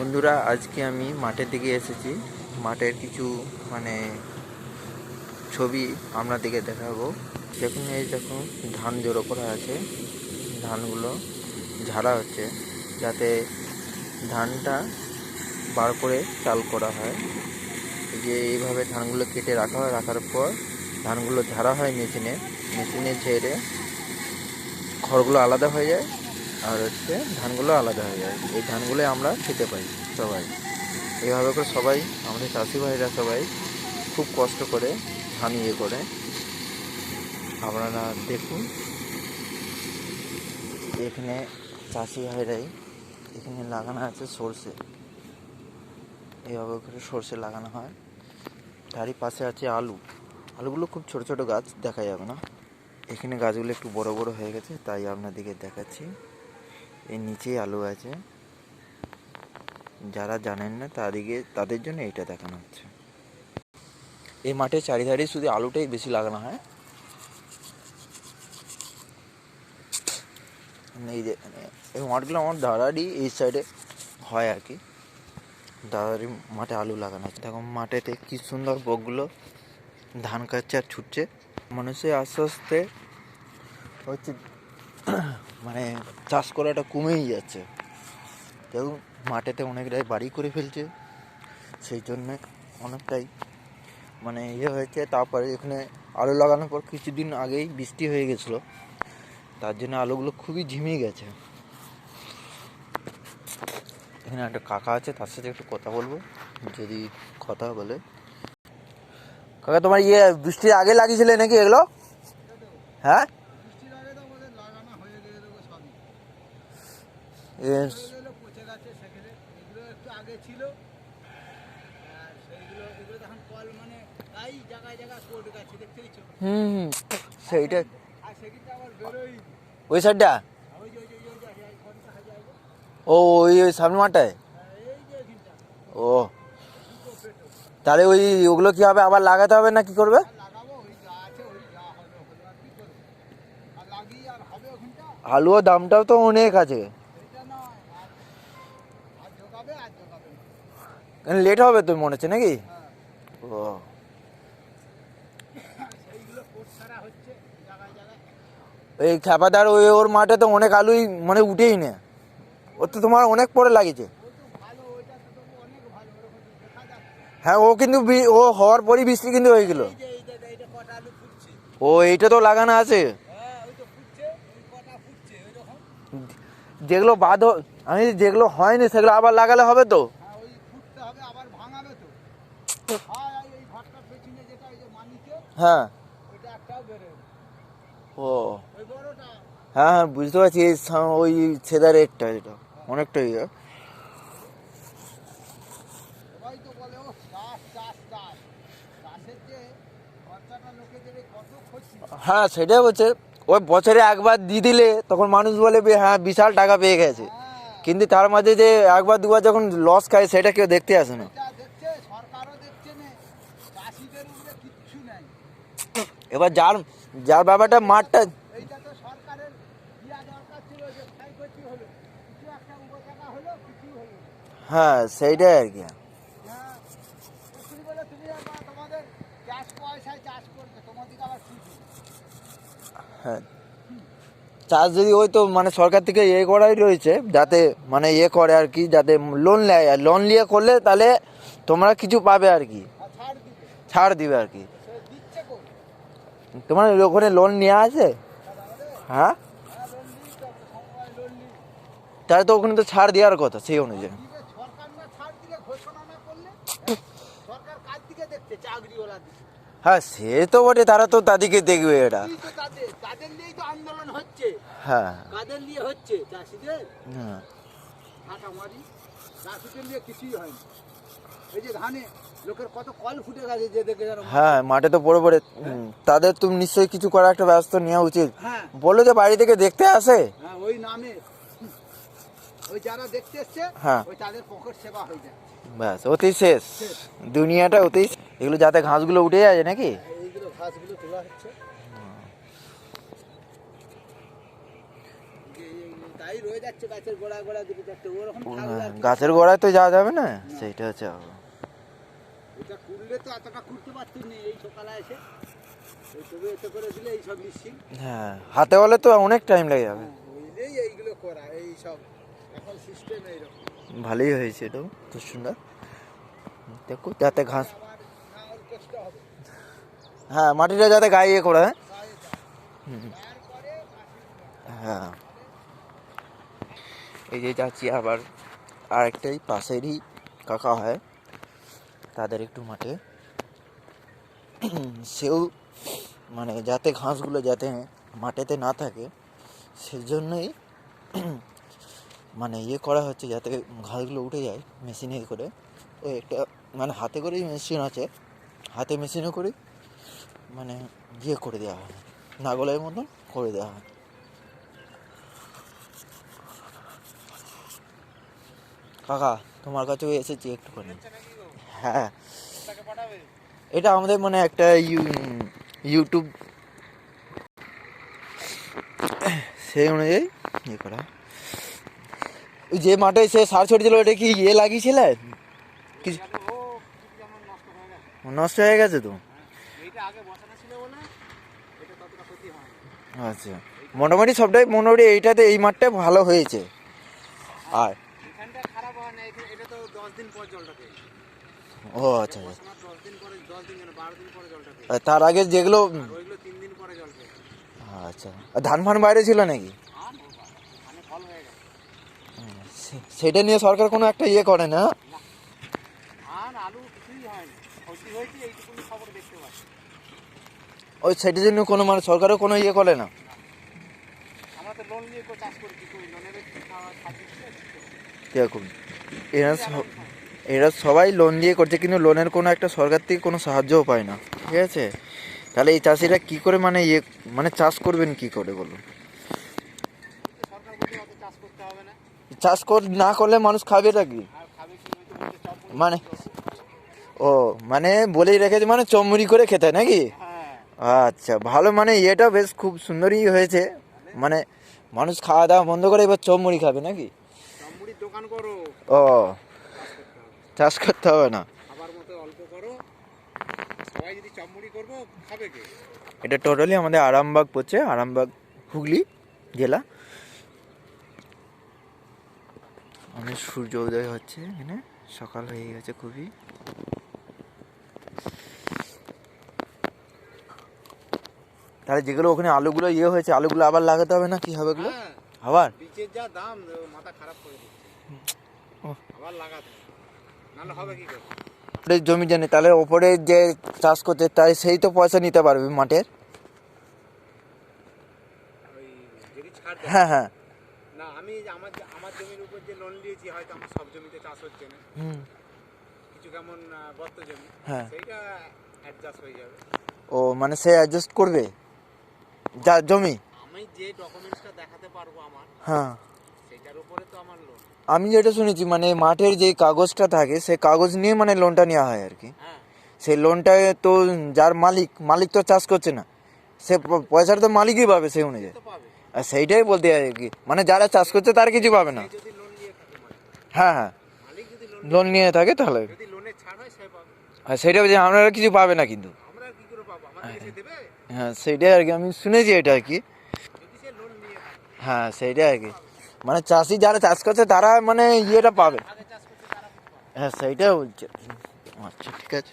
বন্ধুরা, আজকে আমি মাঠের দিকে এসেছি। মাঠের কিছু মানে ছবি আপনাদেরকে দেখাবো। দেখুন, এই দেখুন, ধান জড়ো করা আছে। ধানগুলো ঝাড়া হচ্ছে, যাতে ধানটা বার করে চাল করা হয়। যে, এইভাবে ধানগুলো কেটে রাখা হয়, রাখার পর ধানগুলো ঝাড়া হয় মেশিনে। মেশিনে ঝেড়ে খড়গুলো আলাদা হয়ে যায়। আর হচ্ছে ধানগুলো আলাদা হয়ে যায়। এই ধানগুলো আমরা খেতে পাই সবাই। এইভাবে করে সবাই, আমাদের চাষি ভাইরা সবাই খুব কষ্ট করে ধান ইয়ে করে। আপনারা দেখুন। এখানে চাষি ভাইরাই এখানে লাগানো আছে সর্ষে। এইভাবে করে সর্ষে লাগানো হয়। তারই পাশে আছে আলু। আলুগুলো খুব ছোট ছোট গাছ দেখা যাবে না। এখানে গাছগুলো একটু বড় বড় হয়ে গেছে, তাই আপনাদেরকে দেখাচ্ছি। এর নিচেই আলু আছে। যারা জানেন না তাদেরকে তাদের জন্য এটা দেখানো হচ্ছে। এই মাঠের চারিধারে শুধু আলুটাই বেশি লাগানো হয়। এই যে মানে এই মাঠগুলো আমার দাদারই এই সাইডে হয় আর কি। দাদারই মাঠে আলু লাগানো আছে। দেখো, মাঠেতে কি সুন্দর বকগুলো ধান কাটছে আর ছুটছে। মানুষের আস্তে আস্তে হচ্ছে মানে চাষ করাটা কমেই যাচ্ছে। দেখুন মাঠেতে অনেকটাই বাড়ি করে ফেলছে, সেই জন্যে অনেকটাই মানে ইয়ে হয়েছে। তারপরে এখানে আলু লাগানোর পর কিছুদিন আগেই বৃষ্টি হয়ে গেছিল, তার জন্য আলুগুলো খুবই ঝিমিয়ে গেছে। এখানে একটা কাকা আছে, তার সাথে একটু কথা বলব, যদি কথা বলে। কাকা, তোমার ইয়ে বৃষ্টির আগে লাগিয়েছিলে নাকি এগুলো? হ্যাঁ বৃষ্টির আগে তো আমাদের লাগানো হয়ে গেল সবই এ, পচে গেছে সেখানে এগুলো একটু আগে ছিল। আর সেইগুলো এগুলো তখন কল মানে তাই জায়গায় জায়গায় কোট গেছে দেখতেই ছো হুম হুম, সেইটা আর সেখানটা আবার বেরোই ওই সাইডটা? হয়ে ও ওই ওই সামনে মাঠটায়? এই যে এখানটা। ও। তাহলে ওই ওগুলো কি হবে আবার লাগাতে হবে না কি করবে? আর দামটাও তো অনেক আছে ওই যা হলো হলো আর কি করব আর লাগিয়ে আর হবে ওখানটা আলুর দামটাও তো অনেক আছে এটা নয় আর আর জোগাবে আর জোগাবে না। লেট হবে তো মনে হচ্ছে নাকি? ও। এই খেপাদার ওই ওর মাঠে তো অনেক আলুই মানে উঠেই না। ও তো তোমার অনেক পরে লাগিয়েছে। হ্যাঁ ও কিন্তু ও হওয়ার পরই বৃষ্টি কিন্তু হয়ে গেল। ও, এইটা তো লাগানো আছে। যেগুলো বাদ আমি যেগুলো হয়নি সেগুলো আবার লাগালে হবে তো হ্যাঁ ওই ফুটতে হবে আবার ভাঙাবে তো হ্যাঁ এই- এই ঘরটার পেছনে যেটা ওই যে মানিকে হ্যাঁ ওইটা একটাও বেরোয় না। ও। হ্যাঁ হ্যাঁ বুঝতে পারছি ওই ছেদার একটা এটা অনেকটা ইয়ে সবাই তো বলে ও চাষ চাষ চাষ চাষের যে খরচাটা লোকেদের এই কত ক্ষতি হ্যাঁ সেটাই বলছে ওই বছরে একবার দিয়ে দিলে তখন মানুষ বলে হ্যাঁ বিশাল টাকা পেয়ে গেছে। হ্যাঁ। কিন্তু তার মাঝে যে একবার দুবার যখন লস খায় সেটা কেউ দেখতে আসে না এটা দেখছে সরকারও দেখছে না চাষিদের উপরে কিচ্ছু নাই এবার যার যার ব্যাপারটা মাঠটা। হ্যাঁ সেইটাই আর কি। হ্যাঁ চাষ? হ্যাঁ চাষ যদি ওই তো মানে সরকার থেকে ইয়ে করাই রয়েছে যাতে মানে ইয়ে করে আর কি যাতে লোন নেয়। আর লোন নিয়ে করলে তাহলে তোমরা কিছু পাবে আর কি। ছাড় দিবে আর কি। তোমার ওখানে লোন নেওয়া আছে হ্যাঁ হ্যাঁ তাহলে তো ওখানে তো ছাড় দেওয়ার কথা সেই অনুযায়ী হ্যাঁ সে তো বটে তারা তো তাদেরকে দেখবে এটা হ্যাঁ হ্যাঁ হ্যাঁ মাঠে তো পড়ে পড়ে। তাদের তুমি নিশ্চয়ই কিছু করার একটা ব্যবস্থা নেওয়া উচিত। হ্যাঁ। বলে যে বাড়ি থেকে দেখতে আসে। হ্যাঁ ওই নামে। ওই যারা দেখতে এসছে হ্যাঁ। ওই তাদের পকেট সেবা হয়ে যায়। ব্যাস ওতেই শেষ। দুনিয়াটা ওতেই এগুলো যাতে ঘাসগুলো উঠে যায় নাকি? এইগুলো ঘাসগুলো তোলা হচ্ছে। গাছের গোড়ায় তো যাওয়া যাবে না? সেইটা হচ্ছে। এটা কুড়লে তো এতটা কুড়তে পারতিস না এই সকালে এসে। তবে এতে করে দিলে এই সব মিশিং হ্যাঁ হাতে বলে তো অনেক টাইম লেগে যাবে। বুঝলেই এইগুলো করা এই সব এখন সিস্টেম এইরকম। ভালোই হয়েছে এটাও খুব সুন্দর দেখো যাতে ঘাস হ্যাঁ মাটিটা যাতে গায়ে ইয়ে করে হ্যাঁ? হ্যাঁ। এই যে যাচ্ছি আবার আরেকটাই পাশেরই কাকা হয়। তাদের একটু মাঠে। সেও মানে যাতে ঘাসগুলো যাতে মাঠেতে না থাকে, সেজন্যই মানে ইয়ে করা হচ্ছে যাতে ঘাসগুলো উঠে যায় মেশিনে করে। ওই একটা মানে হাতে করেই মেশিন আছে, হাতে মেশিনে করে মানে ইয়ে করে দেওয়া হয়, নাগলের মতন করে দেওয়া হয়। কাকা, তোমার কাছেও এসেছি একটুখানি। হ্যাঁ। এটা আমাদের মানে একটা ইউটিউব সেই অনুযায়ী ইয়ে করা। যে মাঠে সে সার ছড়িয়েছিল, ওটা কি ইয়ে যেমন নষ্ট হয়ে গেছে তো? এটা আচ্ছা। মোটামুটি সবটাই মোটামুটি এইটাতে এই মাঠটা ভালো হয়েছে। আর এটা ও আচ্ছা আচ্ছা। তার আগে যেগুলো আচ্ছা। ধান ফান বাইরে ছিল নাকি? সেটা নিয়ে সরকার কোনো একটা ইয়ে করে না? ওই সেটার জন্য কোনো মানে সরকারও কোনো ইয়ে করে না? তো এরা সবাই লোন দিয়ে করছে কিন্তু লোনের কোনো একটা সরকার থেকে কোনো সাহায্যও পায় না ঠিক আছে? তাহলে এই চাষিরা কি করে মানে ইয়ে মানে চাষ করবেন কি করে বলুন? চাষ না কর না করলে মানুষ খাবে কি? হয়তো বলতে চপ মুড়ি মানে ও মানে বলেই রেখেছে মানে চমড়ি করে খেতে নাকি? আচ্ছা ভালো মানে এটা বেশ খুব সুন্দরই হয়েছে মানে মানুষ খাওয়া দাওয়া বন্ধ করে এবার চমড়ি খাবে নাকি? চপ দোকান করো। ও। চাষ করতে হবে না। এটা টোটালি আমাদের আরামবাগ পড়ছে আরামবাগ হুগলি জেলা। অনেক সূর্য উদয় হচ্ছে এখানে সকাল হয়ে গেছে খুবই। তাহলে যেগুলো ওখানে আলুগুলো ইয়ে হয়েছে আলুগুলো আবার লাগাতে হবে না? কি হবে এগুলো? হ্যাঁ। আবার? যা দাম মাথা খারাপ করে দিচ্ছে। আবার লাগাতে জমি জানে তাহলে ওপরে যে চাষ করতে তাই সেই তো পয়সা নিতে পারবে মাঠের? হ্যাঁ হ্যাঁ। না আমি আমার আমার জমির উপর যে লোন নিয়েছি হয়তো আমার সব জমিতে চাষ হচ্ছে না। কিছু কেমন আহ, জমি হ্যাঁ। সেইটা অ্যাডজাস্ট হয়ে যাবে। ও মানে সে অ্যাডজাস্ট করবে? যা জমি? আমি যে ডকুমেন্টসটা দেখাতে পারব আমার হ্যাঁ। আমি যেটা শুনেছি মানে মাঠের যে কাগজটা থাকে সে কাগজ নিয়ে মানে লোনটা নেওয়া হয় আর কি। হ্যাঁ। সেই লোনটা তো যার মালিক মালিক তো চাষ করছে না। সে পয়সাটা তো মালিকই পাবে সেই অনুযায়ী। আর সেইটাই বলতে হয় আর কি। মানে যারা চাষ করছে তার কিছু পাবে না। মালিক হ্যাঁ হ্যাঁ। লোন নিয়ে থাকে তাহলে। হ্যাঁ লোনের ছাড় হয় সে পাবে। আর সেইটা বলছে আপনারা কিছু পাবে না কিন্তু। দেবে? হ্যাঁ সেইটাই আর কি। আমি শুনেছি এটা আর কি। হ্যাঁ সেইটাই আর কি। মানে চাষি যারা চাষ করছে তারা মানে ইয়েটা পাবে। হ্যাঁ সেইটাই বলছে আচ্ছা ঠিক আছে